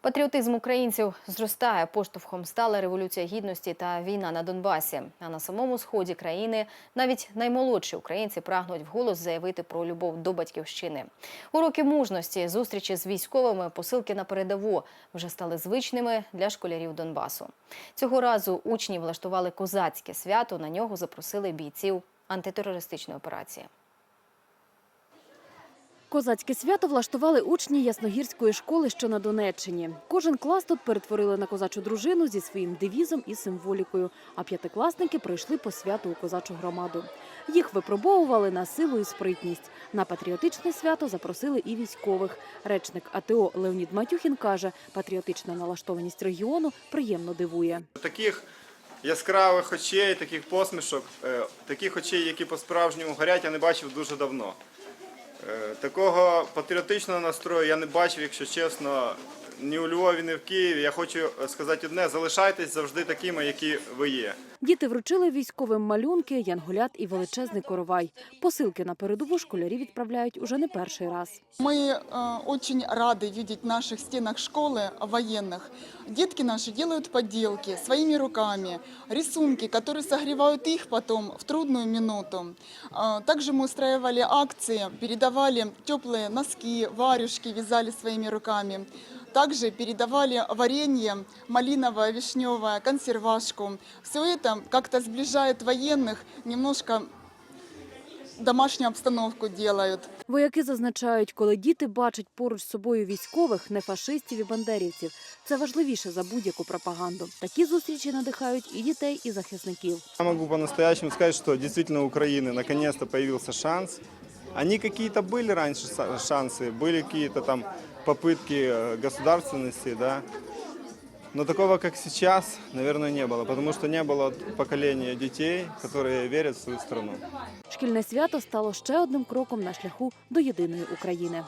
Патріотизм українців зростає. Поштовхом стала революція гідності та війна на Донбасі. А на самому сході країни навіть наймолодші українці прагнуть вголос заявити про любов до батьківщини. Уроки мужності, зустрічі з військовими, посилки на передову вже стали звичними для школярів Донбасу. Цього разу учні влаштували козацьке свято. На нього запросили бійців антитерористичної операції. Козацьке свято влаштували учні Ясногірської школи, що на Донеччині. Кожен клас тут перетворили на козачу дружину зі своїм девізом і символікою. А п'ятикласники прийшли по святу у козачу громаду. Їх випробовували на силу і спритність. На патріотичне свято запросили і військових. Речник АТО Леонід Матюхін каже, патріотична налаштованість регіону приємно дивує. Таких яскравих очей, таких посмішок, е, таких очей, які по-справжньому горять, я не бачив дуже давно. Е, Такого патріотичного настрою я не бачив, якщо чесно, ні у Львові, ні в Києві. Я хочу сказати одне: залишайтесь завжди такими, які ви є. Діти вручили військовим малюнки, янголят і величезний коровай. Посилки на передову школярі відправляють уже не перший раз. Мы э, очень рады видеть в наших стенах школы военных. Детки наши делают поделки своими руками, рисунки, которые согревают их потом в трудную минуту. Э, Также мы устраивали акции, передавали теплые носки, варежки вязали своими руками. Также передавали варенье, малиновое, вишневое, консервашку. Все это как-то сближает военных, немножко домашнюю обстановку делают. Вояки зазначають, коли діти бачать поруч з собою військових, не фашистів і бандерівців, це важливіше за будь-яку пропаганду. Такі зустрічі надихають і дітей, і захисників. Я могу по-настоящему сказать, что действительно у Украины наконец-то появился шанс. Они какие-то были раньше са- шансы, были какие-то там попытки э, государственности, да. Но такого, как сейчас, наверное, не было, потому что не было поколения детей, которые верят в свою страну. Шкільне свято стало ще одним кроком на шляху до єдиної України.